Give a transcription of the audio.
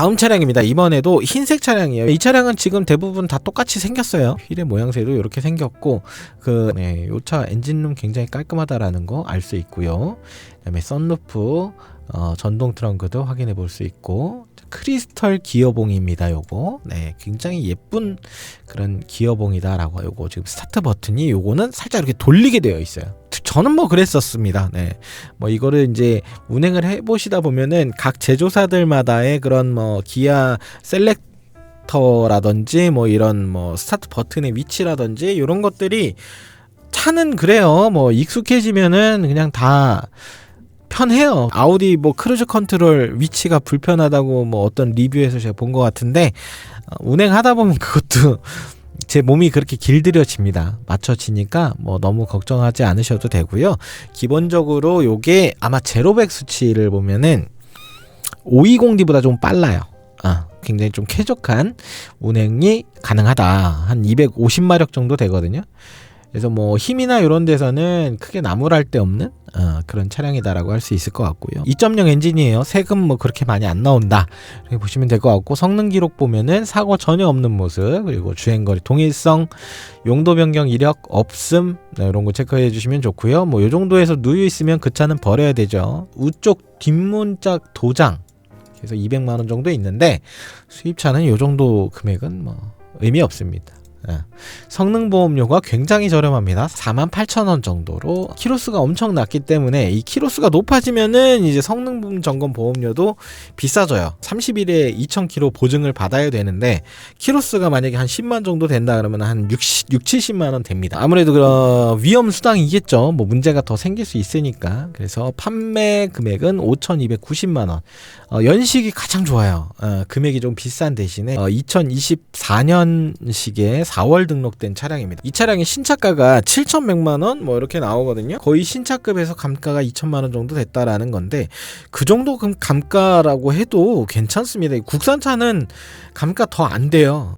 다음 차량입니다. 이번에도 흰색 차량이에요. 이 차량은 지금 대부분 다 똑같이 생겼어요. 휠의 모양새도 이렇게 생겼고 그 네, 요차 엔진룸 굉장히 깔끔하다라는 거 알 수 있고요. 그다음에 썬루프 어, 전동 트렁크도 확인해 볼 수 있고 크리스털 기어봉입니다. 요거 네 굉장히 예쁜 그런 기어봉이다라고 요거 지금 스타트 버튼이 요거는 살짝 이렇게 돌리게 되어 있어요. 저는 뭐 그랬었습니다. 네. 뭐 이거를 이제 운행을 해 보시다 보면은 각 제조사들마다의 그런 뭐 기아 셀렉터라든지 뭐 이런 뭐 스타트 버튼의 위치라든지 이런 것들이 차는 그래요. 뭐 익숙해지면은 그냥 다 편해요. 아우디 뭐 크루즈 컨트롤 위치가 불편하다고 뭐 어떤 리뷰에서 제가 본 것 같은데 어, 운행하다 보면 그것도 제 몸이 그렇게 길들여집니다. 맞춰지니까 뭐 너무 걱정하지 않으셔도 되고요. 기본적으로 요게 아마 제로백 수치를 보면은 520D보다 좀 빨라요. 아, 굉장히 좀 쾌적한 운행이 가능하다. 한 250마력 정도 되거든요. 그래서 뭐 힘이나 이런 데서는 크게 나무랄 데 없는 어, 그런 차량이다라고 할 수 있을 것 같고요. 2.0 엔진이에요. 세금 뭐 그렇게 많이 안 나온다. 이렇게 보시면 될 것 같고 성능 기록 보면은 사고 전혀 없는 모습 그리고 주행거리 동일성 용도 변경 이력 없음 네, 이런 거 체크해 주시면 좋고요. 뭐 요 정도에서 누유 있으면 그 차는 버려야 되죠. 우쪽 뒷문짝 도장 그래서 200만 원 정도 있는데 수입차는 요 정도 금액은 뭐 의미 없습니다. 예. 성능 보험료가 굉장히 저렴합니다. 48,000원 정도로 키로수가 엄청 낮기 때문에 이 키로수가 높아지면은 이제 성능 점검 보험료도 비싸져요. 30일에 2,000km 보증을 받아야 되는데 키로수가 만약에 한 10만 정도 된다 그러면 한 60, 6, 70만 원 됩니다. 아무래도 그런 위험 수당이겠죠. 뭐 문제가 더 생길 수 있으니까. 그래서 판매 금액은 5,290만 원. 어, 연식이 가장 좋아요. 어, 금액이 좀 비싼 대신에 어, 2024년식의 4월 등록된 차량입니다. 이 차량의 신차가가 7,100만 원 뭐 이렇게 나오거든요. 거의 신차급에서 감가가 2천만 원 정도 됐다라는 건데 그 정도 금 감가라고 해도 괜찮습니다. 이 국산차는 감가 더 안 돼요.